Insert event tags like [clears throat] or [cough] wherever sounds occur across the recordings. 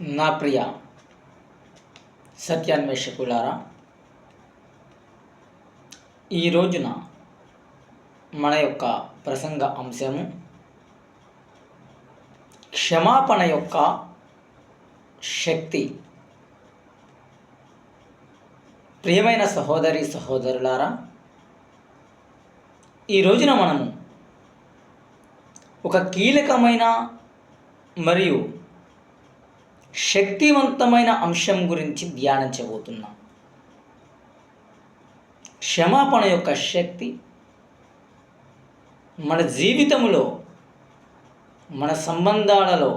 నా ప్రియ సత్యాన్వేషకులారా ఈ రోజున మన యొక్క ప్రసంగ అంశము క్షమాపణ యొక్క శక్తి. ప్రియమైన సహోదరి సహోదరులారా ఈ రోజున మనము ఒక కీలకమైన మరియు శక్తివంతమైన అంశం గురించి ధ్యానించబోతున్నాం క్షమాపణ యొక్క శక్తి మన జీవితంలో మన సంబంధాలలో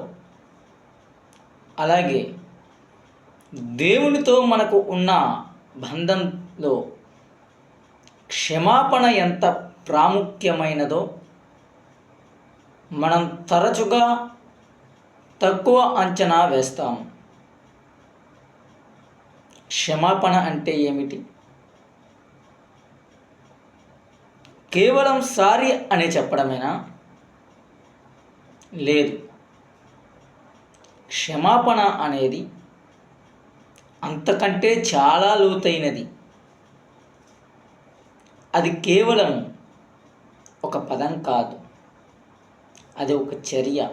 అలాగే దేవునితో మనకు ఉన్న బంధంలో క్షమాపణ ఎంత ప్రాముఖ్యమైనదో మనం తరచుగా తక్కువ అంచనా వేస్తాము క్షమాపణ అంటే ఏమిటి? కేవలం సారీ అని చెప్పడమేనా? లేదు. క్షమాపణ అనేది అంతకంటే చాలా లోతైనది. అది కేవలం ఒక పదం కాదు. అది ఒక చర్య.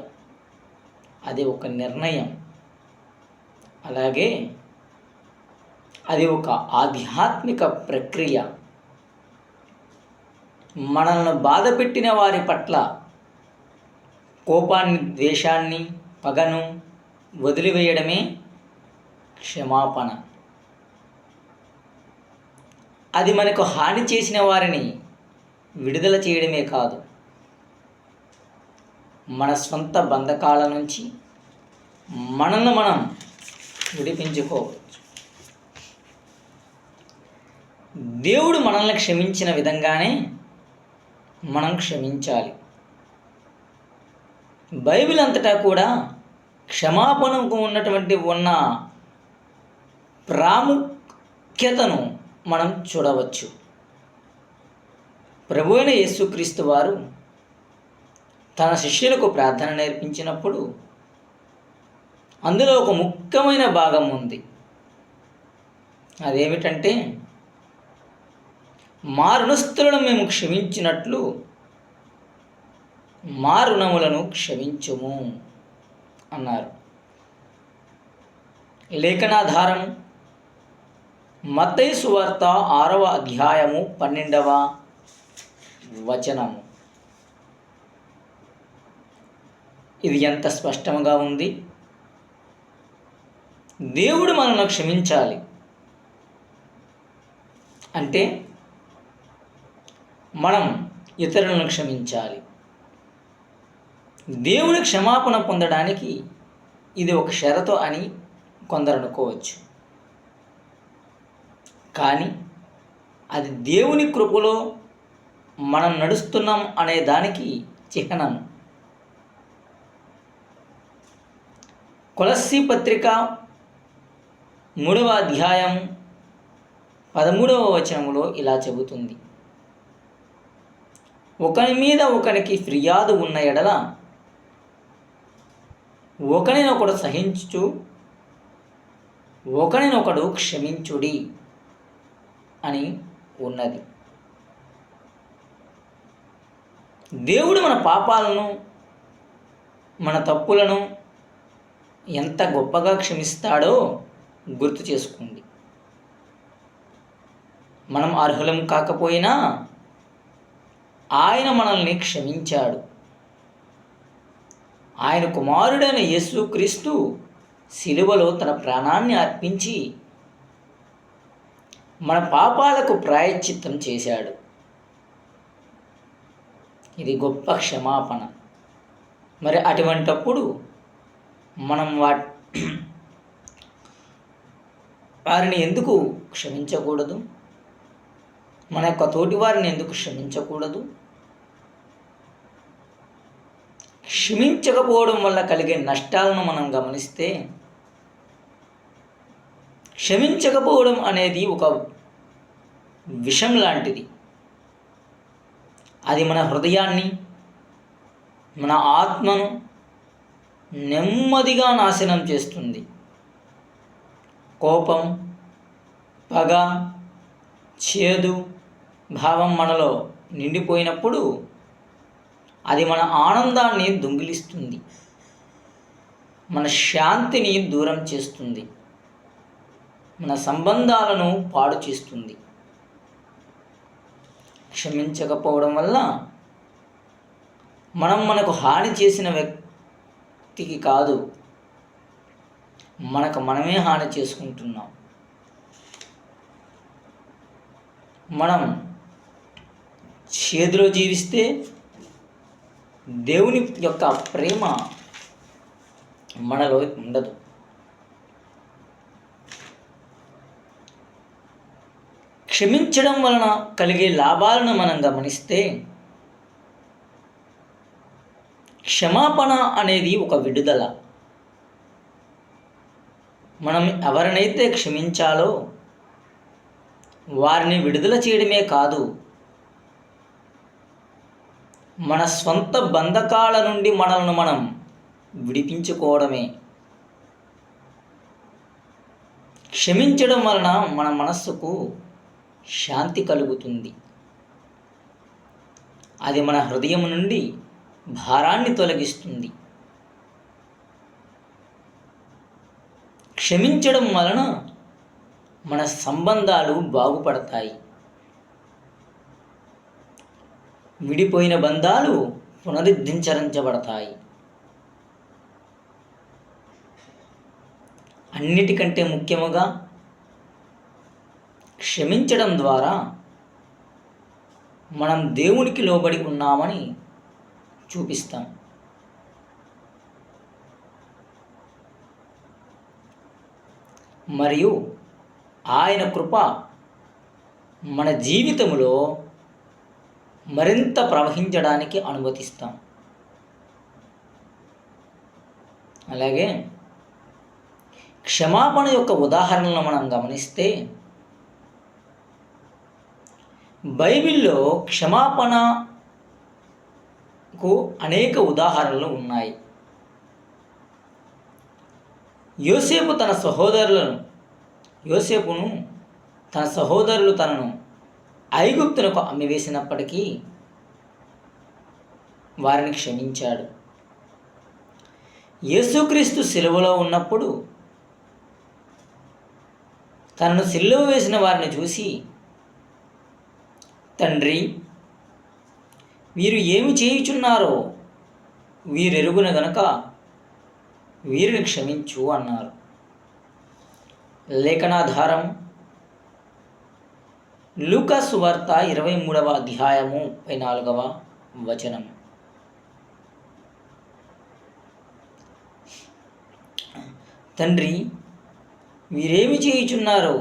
అది ఒక నిర్ణయం. అలాగే అది ఒక ఆధ్యాత్మిక ప్రక్రియ. మనల్ని బాధ పెట్టిన వారి పట్ల కోపాన్ని ద్వేషాన్ని పగను వదిలివేయడమే క్షమాపణ. అది మనకు హాని చేసిన వారిని విడుదల చేయడమే కాదు. మన సొంత బంధకాల నుంచి మనల్ని మనం విడిపించుకోవచ్చు. దేవుడు మనల్ని క్షమించిన విధంగానే మనం క్షమించాలి. బైబిల్ అంతటా కూడా క్షమాపణకు ఉన్నటువంటి ఉన్న ప్రాముఖ్యతను మనం చూడవచ్చు. ప్రభు అయిన యేసుక్రీస్తు వారు తన శిష్యులకు ప్రార్థన నేర్పించినప్పుడు అందులో ఒక ముఖ్యమైన భాగం ఉంది. అదేమిటంటే మా రుణస్థులను మేము క్షమించినట్లు మారుణములను క్షమించుము అన్నారు. లేఖనాధారం మత్తయి సువార్త ఆరవ అధ్యాయము పన్నెండవ వచనము. ఇది ఎంత స్పష్టంగా ఉంది? దేవుడు మనల్ని క్షమించాలి. అంటే మనం ఇతరులను క్షమించాలి. దేవుని క్షమాపణ పొందడానికి ఇది ఒక షరతు అని కొందరు అనుకోవచ్చు. కానీ అది దేవుని కృపలో మనం నడుస్తున్నాం అనే దానికి చిహ్నం. కొలస్సీ పత్రిక మూడవ అధ్యాయం పదమూడవ వచనములో ఇలా చెబుతుంది. ఒకని మీద ఒకనికి ఫిర్యాదు ఉన్న ఎడల ఒకనినొకడు సహించు ఒకనినొకడు క్షమించుడి అని ఉన్నది. దేవుడు మన పాపాలను మన తప్పులను ఎంత గొప్పగా క్షమిస్తాడో గుర్తు చేసుకోండి. మనం అర్హులం కాకపోయినా ఆయన మనల్ని క్షమించాడు. ఆయన కుమారుడైన యేసుక్రీస్తు శిలువలో తన ప్రాణాన్ని అర్పించి మన పాపాలకు ప్రాయశ్చిత్తం చేశాడు. ఇది గొప్ప క్షమాపణ. మరి అటువంటప్పుడు మనం వా వారిని ఎందుకు క్షమించకూడదు? మన యొక్క తోటి వారిని ఎందుకు క్షమించకూడదు? క్షమించకపోవడం వల్ల కలిగే నష్టాలను మనం గమనిస్తే క్షమించకపోవడం అనేది ఒక విషం లాంటిది. అది మన హృదయాన్ని మన ఆత్మను నెమ్మదిగా నాశనం చేస్తుంది. కోపం పగ చేదు భావం మనలో నిండిపోయినప్పుడు అది మన ఆనందాన్ని దొంగిలిస్తుంది. మన శాంతిని దూరం చేస్తుంది. మన సంబంధాలను పాడు చేస్తుంది. క్షమించకపోవడం వల్ల మనం మనకు హాని చేసిన వ్యక్తి వ్యక్తికి కాదు. మనకు మనమే హాని చేసుకుంటున్నాం. మనం చేతిలో జీవిస్తే దేవుని యొక్క ప్రేమ మనలో ఉండదు. క్షమించడం వలన కలిగే లాభాలను మనం గమనిస్తే క్షమాపణ అనేది ఒక విడుదల. మనం ఎవరినైతే క్షమించాలో వారిని విడుదల చేయడమే కాదు మన స్వంత బంధకాల నుండి మనల్ని మనం విడిపించుకోవడమే. క్షమించడం వలన మన మనస్సుకు శాంతి కలుగుతుంది. అది మన హృదయం నుండి భారాన్ని తొలగిస్తుంది. క్షమించడం వలన మన సంబంధాలు బాగుపడతాయి. విడిపోయిన బంధాలు పునరుద్ధరించబడతాయి. అన్నిటికంటే ముఖ్యముగా క్షమించడం ద్వారా మనం దేవునికి లోబడి ఉన్నామని చూపిస్తాం. మరియు ఆయన కృప మన జీవితంలో మరింత ప్రవహించడానికి అనుమతిస్తాం. అలాగే క్షమాపణ యొక్క ఉదాహరణలు మనం గమనిస్తే బైబిల్లో క్షమాపణ కు అనేక ఉదాహరణలు ఉన్నాయి. యోసేపు తన సహోదరులను యోసేపును తన సహోదరులు తనను ఐగుప్తునకు అమ్మివేసినప్పటికీ వారిని క్షమించాడు. యేసుక్రీస్తు సిలువలో ఉన్నప్పుడు తనను సిలువ వేసిన వారిని చూసి తండ్రి వీరు ఏమి చేయుచున్నారో? వీరెరుగున గనక వీరిని క్షమించు అన్నారు. లేఖనాధారం లూకాసు వార్త ఇరవై మూడవ అధ్యాయము ముప్పై నాలుగవ వచనం. తండ్రి వీరేమి చేయుచున్నారో?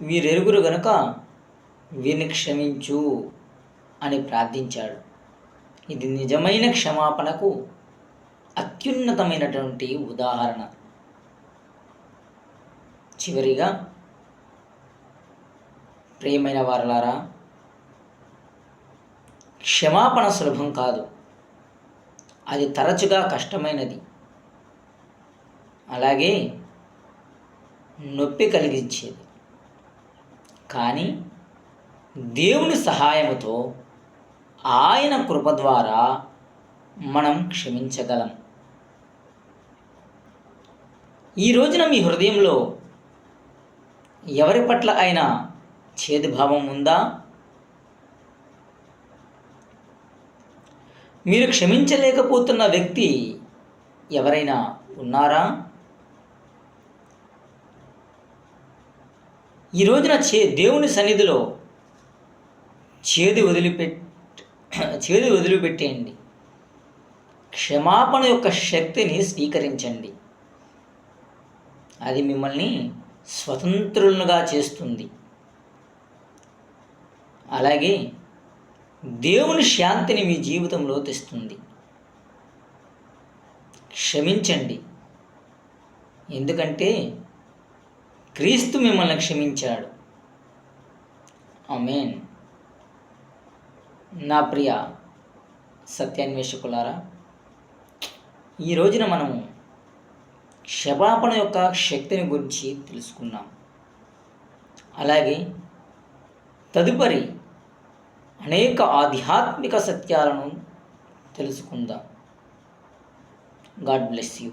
వీరెరుగురు గనక వీరిని క్షమించు. అని ప్రార్థించాడు. ఇది నిజమైన క్షమాపణకు అత్యున్నతమైనటువంటి ఉదాహరణ. చివరిగా ప్రియమైన వారలారా క్షమాపణ సులభం కాదు. అది తరచుగా కష్టమైనది. అలాగే నొప్పి కలిగించేది. కానీ దేవుని సహాయముతో ఆయన కృప ద్వారా మనం క్షమించగలం. ఈ రోజున మీ హృదయంలో ఎవరి పట్ల అయినా చేదుభావం ఉందా? మీరు క్షమించలేకపోతున్న వ్యక్తి ఎవరైనా ఉన్నారా? ఈ రోజున చే దేవుని సన్నిధిలో చేది వదిలిపెట్టి [clears throat] చేదు వదిలిపెట్టేయండి. క్షమాపణ యొక్క శక్తిని స్వీకరించండి. అది మిమ్మల్ని స్వతంత్రులుగా చేస్తుంది. అలాగే దేవుని శాంతిని మీ జీవితంలో తెస్తుంది. క్షమించండి. ఎందుకంటే క్రీస్తు మిమ్మల్ని క్షమించాడు. ఆమెన్. నా ప్రియ సత్యాన్వేషకులారా ఈ రోజున మనము క్షమాపణ యొక్క శక్తిని గురించి తెలుసుకున్నాం అలాగే తదుపరి అనేక ఆధ్యాత్మిక సత్యాలను తెలుసుకుందాం. God bless you.